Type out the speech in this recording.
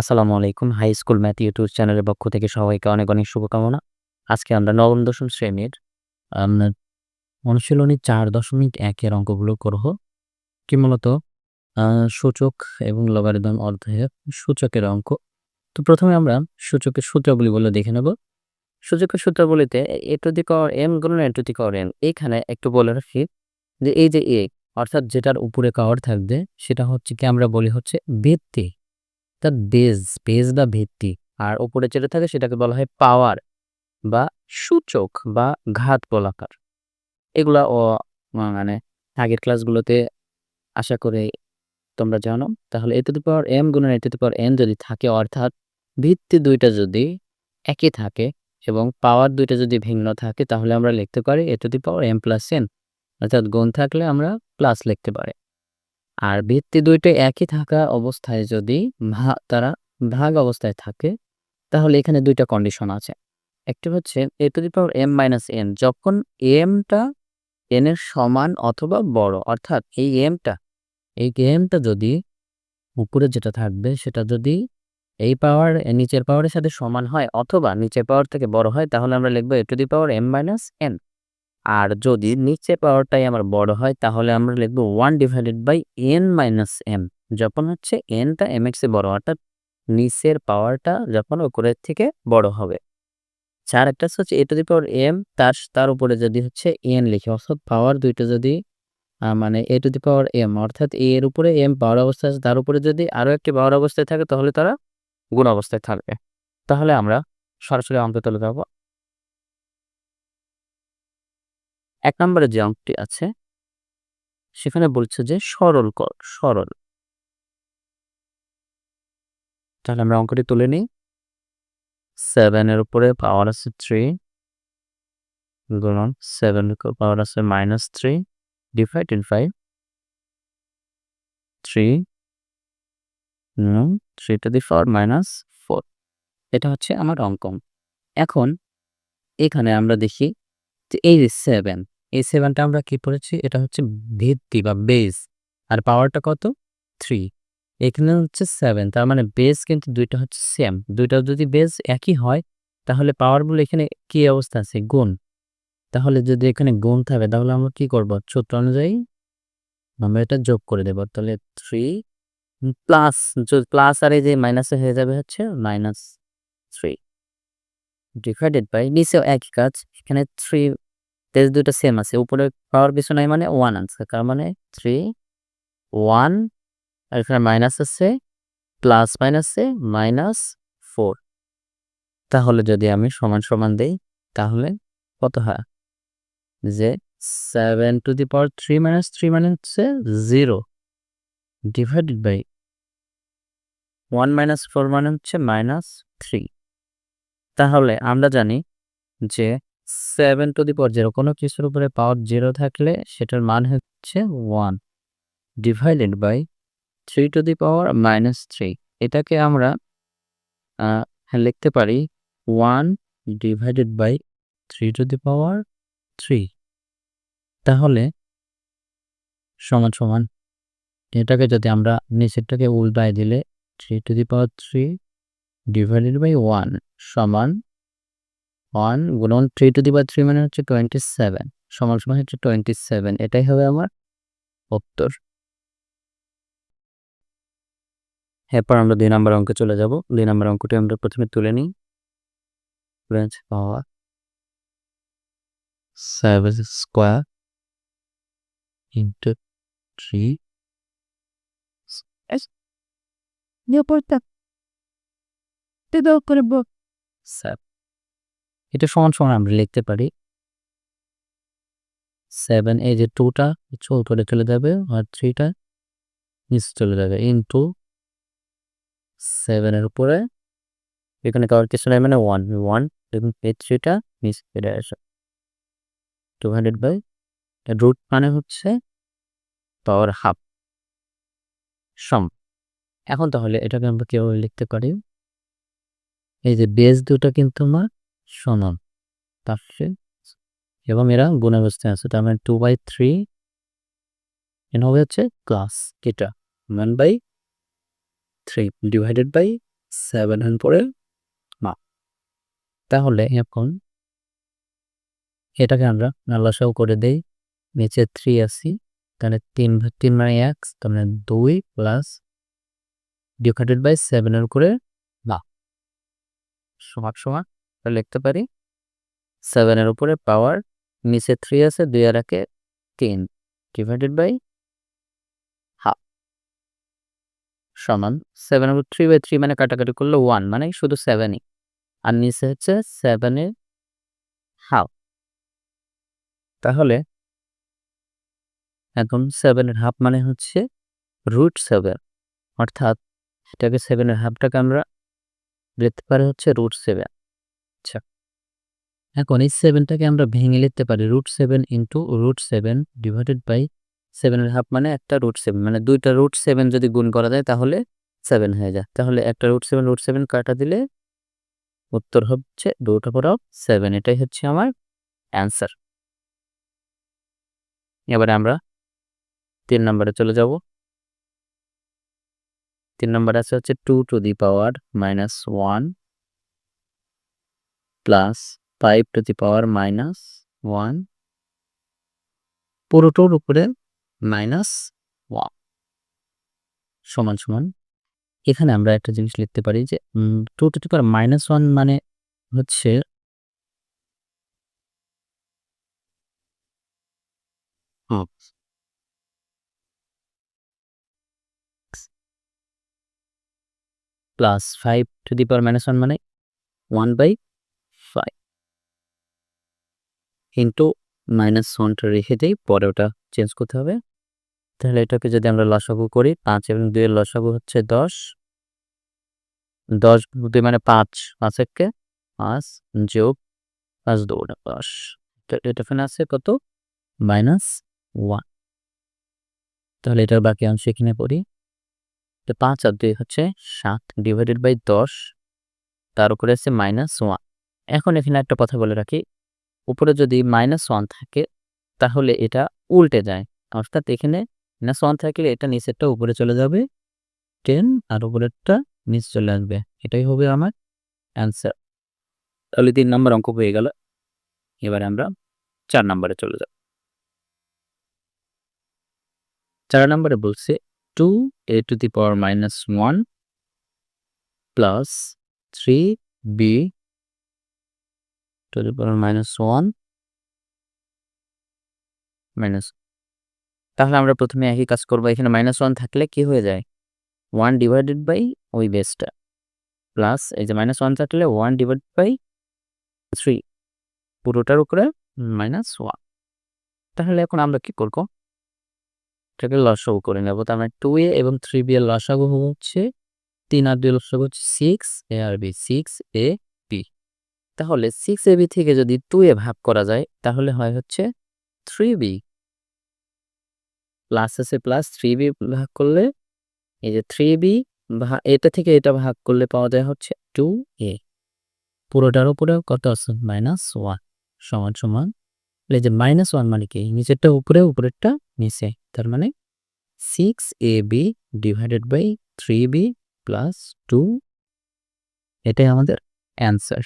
আসসালামু আলাইকুম। High school math YouTube চ্যানেলের পক্ষ থেকে সবাইকে অনেক অনেক শুভকামনা। আজকে আমরা নবম দশম শ্রেণির অনুশীলনী চার দশমিক একের অঙ্কগুলো করব। কি মূলত? সূচক এবং লগারিদম অধ্যায়ের সূচকের অঙ্ক। তো প্রথমে আমরা সূচকের সূত্রগুলি বলে দেখে নেব। সূচকের সূত্রগুলিতে এ টু দি পাওয়ার এম গুণন এ টু দি পাওয়ার এম এইখানে একটু বলে রাখি যে এই যে এ অর্থাৎ যেটার উপরে কাওয়ার থাকবে, সেটা হচ্ছে কি আমরা বলি হচ্ছে ভিত্তি। তার বেজ বেজ বা ভিত্তি। আর ওপরে যেটা থাকে সেটাকে বলা হয় পাওয়ার বা সূচক বা ঘাত বলাকার এগুলা ও মানে আগের ক্লাসগুলোতে আশা করে তোমরা জানো। তাহলে এ টু দি পাওয়ার এম গুণন এ টু দি পাওয়ার এন যদি থাকে, অর্থাৎ ভিত্তি দুইটা যদি একই থাকে এবং পাওয়ার দুইটা যদি ভিন্ন থাকে, তাহলে আমরা লিখতে পারি A to the power M plus N অর্থাৎ গুণ থাকলে আমরা প্লাস লিখতে পারি। আর ভিত্তি দুইটা একই থাকা অবস্থায় যদি তারা ভাগ অবস্থায় থাকে, তাহলে এখানে দুইটা কন্ডিশন আছে। একটি হচ্ছে A to the power M minus N যখন এমটা এন এর সমান অথবা বড়, অর্থাৎ এই এমটা এই এমটা যদি উপরে যেটা থাকবে, সেটা যদি এই পাওয়ার নিচের পাওয়ারের সাথে সমান হয় অথবা নিচের পাওয়ার থেকে বড় হয়, তাহলে আমরা লিখব A to the power M minus N আর যদি নিচে পাওয়ারটাই আমার বড় হয়, তাহলে আমরা লিখব one divided by N minus M যখন হচ্ছে এনটা এম এক্সে বড়, অর্থাৎ নিচের পাওয়ারটা যখন উপরের থেকে বড় হবে। চার একটা হচ্ছে এ টু দি পাওয়ার এম তার তার উপরে যদি হচ্ছে এন লিখে, অর্থাৎ পাওয়ার দুইটা যদি মানে এ টু দি পাওয়ার এম অর্থাৎ এ এর উপরে এম পাওয়ার অবস্থায় আছে, তার উপরে যদি আরও একটি পাওয়ার অবস্থায় থাকে, তাহলে তারা গুণ অবস্থায় থাকবে। তাহলে আমরা সরাসরি অঙ্ক তুলে দেবো এক নম্বরে যে অঙ্কটি আছে, সেখানে বলছে যে সরল কর, সরল। তাহলে আমরা অঙ্কটি তুলে নিই। সেভেনের উপরে পাওয়ার আছে থ্রি গুণন সেভেন পাওয়ার আছে minus three divide in five three three to the power minus four এটা হচ্ছে আমার অঙ্কন। এখন এখানে আমরা দেখি যে এই যে সেভেন এই সেভেনটা আমরা কি পড়েছি? এটা হচ্ছে ভিত্তি বা বেস। আর পাওয়ারটা কত? থ্রি। এখানে হচ্ছে সেভেন। তার মানে বেস কিন্তু দুইটা হচ্ছে সেম দুইটা যদি বেস একই হয়, তাহলে পাওয়ার বলে এখানে কি অবস্থা আছে? গুণ। তাহলে যদি এখানে গুণ থাকে, তাহলে আমরা কি করব? সূত্র অনুযায়ী আমরা এটা যোগ করে দেব। তাহলে থ্রি প্লাস প্লাস আর এই যে মাইনাসে হয়ে যাবে হচ্ছে মাইনাস থ্রি। ডিভাইডেড বাই নিচেও একই কাজ। এখানে থ্রি তেজ দুটো সেম আছে, উপরে পাওয়ার কিছু নাই মানে ওয়ান আনছে তার মানে থ্রি ওয়ান আর এখানে মাইনাস আছে প্লাস মাইনাসে মাইনাস ফোর তাহলে যদি আমি সমান সমান দেই, তাহলে কত হয়? যে seven to the power three minus three মানে হচ্ছে zero divided by one minus four মানে হচ্ছে মাইনাস থ্রি তাহলে আমরা জানি যে seven to the power zero কোনো কিছুর উপরে পাওয়ার জিরো থাকলে সেটার মান হচ্ছে one divided by three to the power minus three এটাকে আমরা লিখতে পারি one divided by three to the power three তাহলে সমান সমান, এটাকে যদি আমরা নিচেরটাকে উল্টায় দিলে three to the power three divided by one সমান ওয়ান গুণন three to the power three মানে হচ্ছে টোয়েন্টি সেভেন সমান সমান হচ্ছে টোয়েন্টি সেভেন এটাই হবে আমার উত্তর। এরপর আমরা দুই নম্বর অঙ্কে চলে যাব। দুই নম্বর অঙ্কটি আমরা প্রথমে তুলে নিই। Branch power seven square into three করব সেভেন এটা সমান সমান আমরা লিখতে পারি সেভেন এই যে টুটা উপরে চলে যাবে আর থ্রিটা নিচে চলে যাবে ইন্টু সেভেনের উপরে। এখানে কারোর কিছু নাই মানে ওয়ান ওয়ান এবং এই থ্রিটা নিচে ফিরে আসে। টু হান্ড্রেড বাই রুট মানে হচ্ছে পাওয়ার হাফ সম। এখন তাহলে এটাকে আমরা কীভাবে লিখতে পারি? এই যে বেস দুটো কিন্তু আমার সমান। তাহলে এবং এরা গুণ অবস্থায় আছে, তার মানে টু বাই থ্রি এন হবে হচ্ছে ক্লাস এটা one by three divided by seven এর পরে না তাহলে এখন এটাকে আমরা নাল্লাসাও করে দেই, নিচে থ্রি আসি, তাহলে তিন তিন মানে এক, তার মানে দুই প্লাস ডিভাইডেড বাই সেভেনের করে না সমান সমান। তাহলে লিখতে পারি সেভেনের উপরে পাওয়ার নিচে থ্রি আছে, দুই আর একে তিন ডিভাইডেড বাই হাফ সমান সেভেন উপর থ্রি বাই থ্রি মানে কাটাকাটি করলে ওয়ান মানে শুধু সেভেনই আর নিচে হচ্ছে সেভেনের হাফ তাহলে এখন সেভেনের হাফ মানে হচ্ছে রুট সেভেন অর্থাৎ এটাকে সেভেনের হাফটাকে আমরা লিখতে পারি হচ্ছে রুট সেভেন এখন এই সেভেনটাকে আমরা ভেঙে লিখতে পারি root seven into root seven divided by সেভেনের হাফ মানে একটা রুট সেভেন মানে দুইটা রুট সেভেন যদি গুণ করা যায় তাহলে সেভেন হয়ে যায়। তাহলে একটা রুট সেভেন রুট সেভেন কাটা দিলে উত্তর হচ্ছে রুট ওভার অফ সেভেন এটাই হচ্ছে আমার অ্যান্সার এবারে আমরা তিন নম্বরে চলে যাব। তিন নম্বর আছে হচ্ছে two to the power minus one plus five to the power minus one পুরোটোর উপরে মাইনাস ওয়ান সমান সমান। এখানে আমরা একটা জিনিস লিখতে পারি যে two to the power minus one মানে হচ্ছে plus five to the power minus one মানে one by five into minus ওয়ানটা রেখে দিই, পরে ওটা চেঞ্জ করতে হবে। তাহলে এটাকে যদি আমরা লসাগু করি, পাঁচ এবং দুইয়ের লসাগু হচ্ছে দশ। দশ দুই মানে পাঁচ পাঁচ একে পাঁচ যোগ পাঁচ দৌড়া দশ। এটা এখানে আছে কত? মাইনাস ওয়ান তাহলে এটার বাকি অংশ এখানে পড়ি। তো পাঁচ আর দুই হচ্ছে সাত ডিভাইডেড বাই দশ, তার উপরে আছে মাইনাস ওয়ান এখন এখানে একটা কথা বলে রাখি উপরে যদি মাইনাস ওয়ান থাকে, তাহলে এটা উল্টে যায়। অর্থাৎ এখানে মাইনাস ওয়ান থাকলে এটা নিচেরটা উপরে চলে যাবে টেন আর উপরেরটা নিচে চলে আসবে। এটাই হবে আমার অ্যান্সার তাহলে তিন নম্বর অঙ্ক হয়ে গেল। এবারে আমরা চার নম্বরে চলে যাব। চার নম্বরে বলছে two A to the power minus one plus three B to the power minus one minus তাহলে আমরা প্রথমে একই কাজ করব। এখানে মাইনাস ওয়ান থাকলে কি হয়ে যায়? ওয়ান ডিভাইডেড বাই ওই বেসটা প্লাস এই যে মাইনাস ওয়ান থাকলে ওয়ান ডিভাইড বাই থ্রি পুরোটার উপরে মাইনাস ওয়ান তাহলে এখন আমরা কি করব? এটাকে লসাগু করে নেব। তার মানে টু এ এবং থ্রি বি এর লসাগু হচ্ছে, তিন আর দুই লসাগু হচ্ছে সিক্স এ আর বি সিক্স এ তাহলে সিক্স এ বি থেকে যদি টু এ ভাগ করা যায়, তাহলে হয় হচ্ছে থ্রি বি প্লাস আছে প্লাস থ্রি বি ভাগ করলে, এই যে থ্রি বি এটা থেকে এটা ভাগ করলে পাওয়া যায় হচ্ছে টু এ পুরোটার উপরে কত আছে? মাইনাস ওয়ান সমান সমান। এই যে মাইনাস ওয়ান মানে কি? নিচেরটা উপরে, উপরেরটা নিচে। তার মানে six A B divided by three B plus two এটাই আমাদের অ্যান্সার